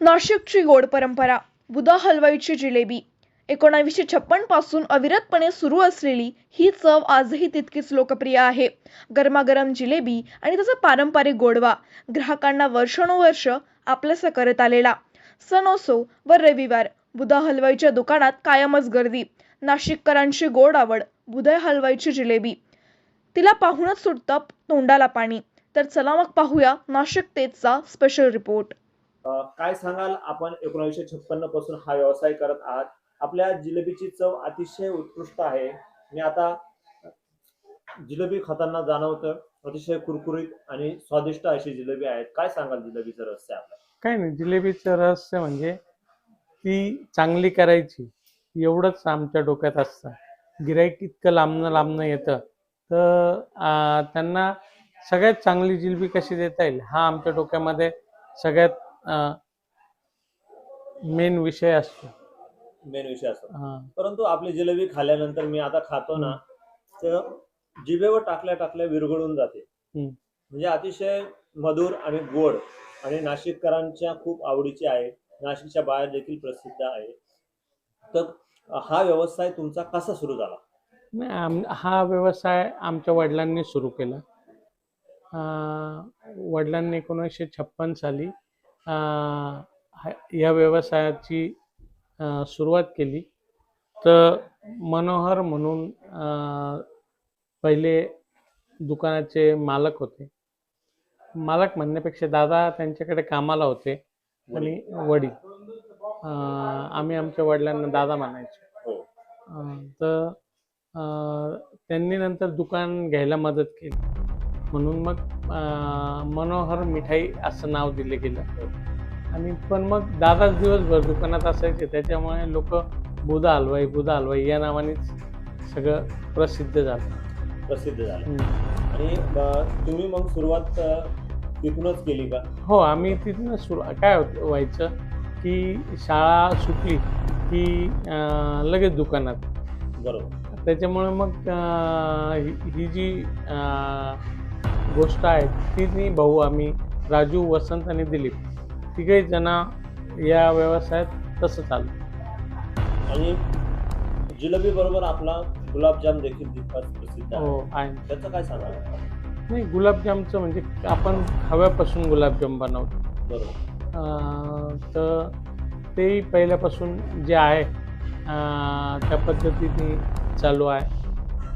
नाशिकची गोड परंपरा बुधा हलवाईची जिलेबी एकोणावीसशे छप्पनपासून अविरतपणे सुरू असलेली ही चव आजही तितकीच लोकप्रिय आहे. गरमागरम जिलेबी आणि त्याचा पारंपरिक गोडवा ग्राहकांना वर्षानुवर्ष आपलंसं करत आलेला. सण असो व रविवार बुधा हलवाईच्या दुकानात कायमच गर्दी. नाशिककरांची गोड आवड बुधय हलवाईची जिलेबी. तिला पाहूनच सुटतं तोंडाला पाणी. तर चला मग पाहूया नाशिक तेजचा स्पेशल रिपोर्ट काय सांगाल? आपण एकोणीसशे छप्पन्नपासून हा व्यवसाय करत आहात. आपल्या जिलेबीची चव अतिशय उत्कृष्ट आहे. मी आता जिलेबी खाताना जाणवतं. अतिशय कुरकुरीत आणि स्वादिष्ट अशी जिलेबी आहेत. काय सांगाल जिलेबीचं रहस्य आपलं काय नाही जिलेबीचं रहस्य म्हणजे ती चांगली करायची एवढंच आमच्या डोक्यात असतं. गिराईक इतकं लांबनं लांबनं येतं. तर त्यांना सगळ्यात चांगली जिलेबी कशी देता येईल? हा आमच्या डोक्यामध्ये सगळ्यात मेन विषय असतो. मेन विषय असतो. हा. परंतु आपली जिलेबी खाल्ल्यानंतर मी आता खातो ना तर जिभेवर टाकल्या टाकल्या विरघळून जाते. हम्म. म्हणजे अतिशय मधुर आणि गोड आणि नाशिककरांच्या खूप आवडीची आहे. नाशिकच्या बाहेर देखील प्रसिद्ध आहे. तर हा व्यवसाय तुमचा कसा सुरू झाला? नाही आम हा व्यवसाय आमच्या वडिलांनी सुरू केला. अं, वडिलांनी एकोणीसशे छप्पन साली या व्यवसायाची सुरुवात केली. तर मनोहर म्हणून पहिले दुकानाचे मालक होते. मालक म्हणण्यापेक्षा दादा त्यांच्याकडे कामाला होते आणि वडील. आम्ही आमच्या वडिलांना दादा म्हणायचो. हो. तर त्यांनी नंतर दुकान घ्यायला मदत केली. म्हणून मग मनोहर मिठाई असं नाव दिले गेलं. आणि पण मग दादाच दिवसभर दुकानात असायचे त्याच्यामुळे लोक बुधा हलवाई बुधा हलवाई या नावानेच सगळं प्रसिद्ध झालं. प्रसिद्ध झाला. आणि तुम्ही मग सुरुवात तिथूनच केली का? हो आम्ही तिथून सुरू काय होत व्हायचं की शाळा सुटली की लगेच दुकानात. बरोबर. त्याच्यामुळे मग ही जी गोष्ट आहे ती मी भाऊ आम्ही राजू वसंत आणि दिलीप. तिघही जण या व्यवसायात तसं चालू. आणि जिलेबी बरोबर आपला गुलाबजाम देखील तितकाच प्रसिद्ध हो आहे. त्याचं काय सांगाल? नाही गुलाबजामचं म्हणजे आपण खव्यापासून गुलाबजाम बनवतो. बरोबर. अं, तर तेही पहिल्यापासून जे आहे अं, त्या पद्धतीने चालू आहे.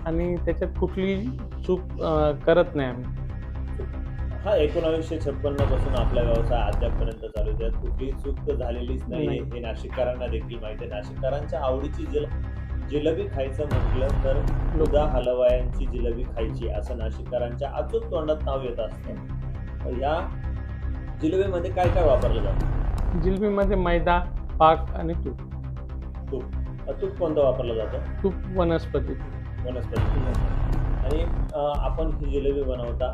आणि त्याच्यात कुठली चूक अं, करत नाही आम्ही. हा एकोणावीसशे छप्पन्नपासून आपला व्यवसाय अद्यापपर्यंत चालू आहे. त्यात कुठलीही चूक तर झालेलीच नाही. हे नाशिककरांना देखील माहिती आहे. नाशिककरांच्या आवडीची जिल जिलेबी खायचं म्हटलं तर लुदा हलवायांची जिलेबी खायची असं नाशिककरांच्या अचूक तोंडात नाव येत असतं. या जिलेबीमध्ये काय काय वापरलं जातं? जिलबीमध्ये मैदा पाक आणि तूप. तूप. तूप कोणतं वापरलं जातं? तूप वनस्पती. वनस्पती. आणि आपण ही जिलेबी बनवता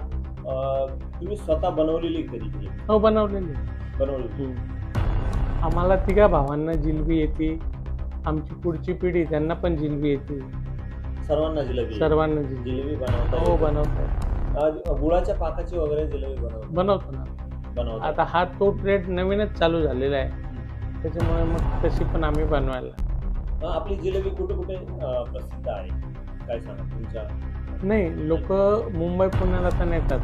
तुम्ही स्वतः बनवलेली कधी? जिलेबी हो बनवलेली बनवली आम्हाला तिघा भावांना जिलबी येते. आमची पुढची पिढी त्यांना पण जिलबी येते. सर्वांना जिलेबी सर्वांना जिलबी. बनवता हो. बनवतात गुळाच्या पाकाची वगैरे जिलेबी बनवता. बनवतो ना. बनवता. आता हा तो ट्रेड नवीनच चालू झालेला आहे. त्याच्यामुळे मग तशी पण आम्ही बनवायला आपली जिलेबी कुठे कुठे प्रसिद्ध आहे? काय सांगा तुमच्या नाही लोक मुंबई पुण्याला तर नेतात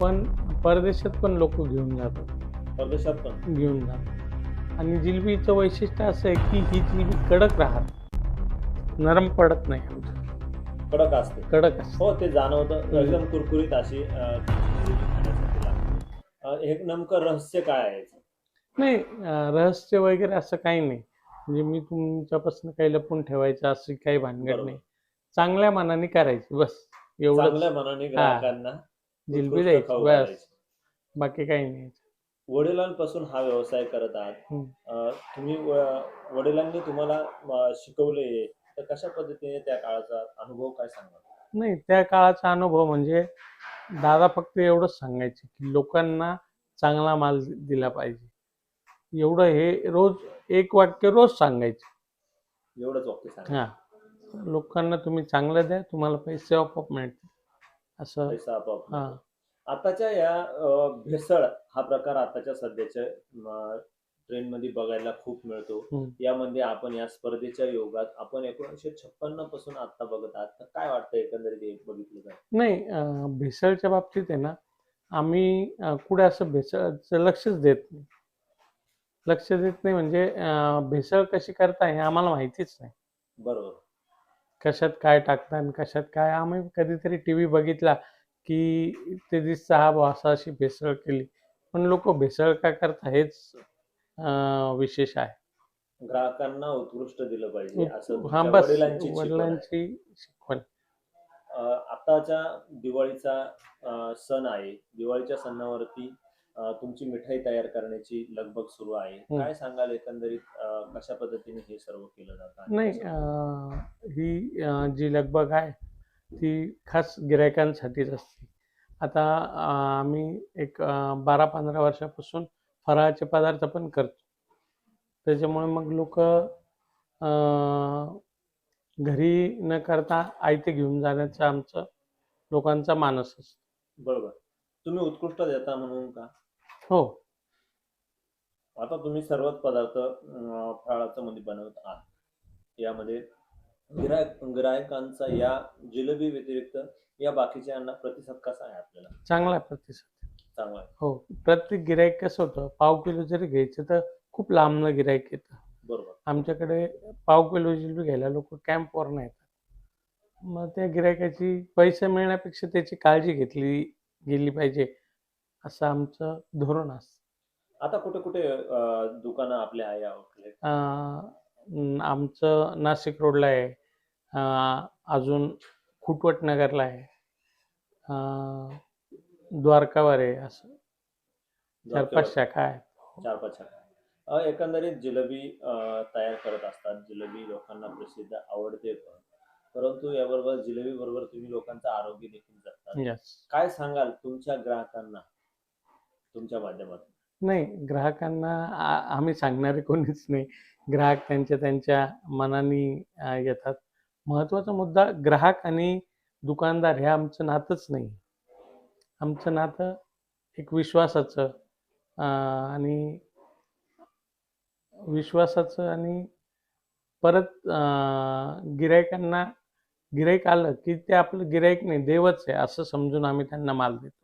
पण परदेशात पण लोक घेऊन जातात. परदेशात पण? घेऊन जातात. आणि जिलबीचं वैशिष्ट्य असं आहे की ही जिलबी कडक राहत नरम पडत नाही आमची. कडक असते. कडक असते. हो ते जाणवतं. एकदम कुरकुरीत अशी अ, जिलेबी खाण्यासाठी लागते. अ, हे नेमकं रहस्य काय आहे याचं? नाही अं, रहस्य वगैरे असं काही नाही. म्हणजे मी तुमच्यापासून काही लपून ठेवायचं असं काही भानगड बरोबर. नाही. चांगल्या मनाने करायची बस. एवढं चांगल्या मनाने ग्राहकांना जिलबी उत्कृष्ट द्यायची खाऊ बस. घालायची. बाकी काही नाही. वडिलांपासून हा व्यवसाय करत आहात. हम्म. अ, तुम्ही व- वडिलांनी तुम्हाला अ, शिकवले तर कशा पद्धतीने त्या काळाचा अनुभव काय सांगा नाही त्या काळाचा अनुभव म्हणजे दादा फक्त एवढंच सांगायचे की लोकांना चांगला माल दिला पाहिजे. एवढं हे रोज एक वाक्य रोज सांगायचे. एवढंच वाक्य सांगा हा. लोकांना तुम्ही चांगलं द्या तुम्हाला पैसे आपोआप मिळतील. असं पैसा आपोआप हा. आताच्या या अ, भेसळ हा प्रकार आताच्या सध्याच्या अ, ट्रेन मध्ये बघायला खूप मिळतो. हम्म. यामध्ये आपण या स्पर्धेच्या योगात आपण एकोणीसशे छप्पनपासून आता बघत आहात. तर काय वाटतं एकंदरीत हे बघितलं तर नाही अं, भेसळच्या बाबतीत आहे ना आम्ही अं, कुठे असं भेसळचं लक्षच देत नाही. लक्ष देत नाही म्हणजे अं, भेसळ कशी करताय हे आम्हाला माहितीच नाही. बरोबर. कशात काय टाकतात आणि कशात काय? आम्ही कधीतरी टी व्ही बघितला की ते हा बुवा असं अशी भेसळ केली. पण लोक भेसळ का करता हेच विशेष आहे. ग्राहकांना उत्कृष्ट दिलं पाहिजे असं वडिलांची शिकवण आताच्या दिवाळीचा सण आहे. दिवाळीच्या सणावरती तुमची मिठाई तयार करण्याची लगबग सुरू आहे. काय सांगाल एकंदरीत कशा पद्धतीने हे सर्व केलं जातं नाही ही जी लगबग आहे ती खास गिरायकांसाठीच असते. आता आम्ही एक बारा पंधरा वर्षापासून फराळाचे पदार्थ पण करतो. त्याच्यामुळे मग लोक घरी न करता आयते घेऊन जाण्याचं आमचं लोकांचा मानस असतो. बरोबर. तुम्ही उत्कृष्ट देता म्हणून का? हो. आता तुम्ही सर्वच पदार्थ अं, फराळाचं मध्ये बनवत आहात. यामध्ये गिरायक गिरायकांचा या जिलेबी व्यतिरिक्त या बाकीच्यांना प्रतिसाद कसा आहे आपल्याला? चांगला प्रतिसाद. चांगला आहे. हो. प्रत्येक गिराईक कसं होतं पाव किलो जरी घ्यायचं तर खूप लांबनं गिराईक येतं. बरोबर. आमच्याकडे पाव किलो जिलबी घ्यायला लोक कॅम्पवरनं येतात. मग त्या गिरायकाची पैसे मिळण्यापेक्षा त्याची काळजी घेतली गेली पाहिजे. असं आमचं धोरण असतं. आता कुठे कुठे अं, दुकानं आपले आहे आउटलेट अं, आमचं नाशिक रोडला आहे. अं, अजून खुटवट नगरला आहे. अं, द्वारकावर आहे असं. चार पाच शाखा आहेत. चार पाच शाखा अं, एकंदरीत जिलेबी अं, तयार करत असतात. जिलेबी लोकांना प्रसिद्ध आवडते पण. परंतु याबरोबर जिलेबी बरोबर तुम्ही लोकांचं आरोग्य देखील जपतात काय सांगाल तुमच्या ग्राहकांना? तुमच्या माध्यमातून? नाही ग्राहकांना आम्ही सांगणारे कोणीच नाही. ग्राहक त्यांच्या त्यांच्या मनाने येतात. महत्त्वाचा मुद्दा ग्राहक आणि दुकानदार हे आमचं नातंच नाही. आमचं नातं एक विश्वासाचं आणि विश्वासाचं आणि परत गिरायकांना गिरायक आलं की ते आपलं गिरायक नाही देवच आहे असं समजून आम्ही त्यांना माल देतो.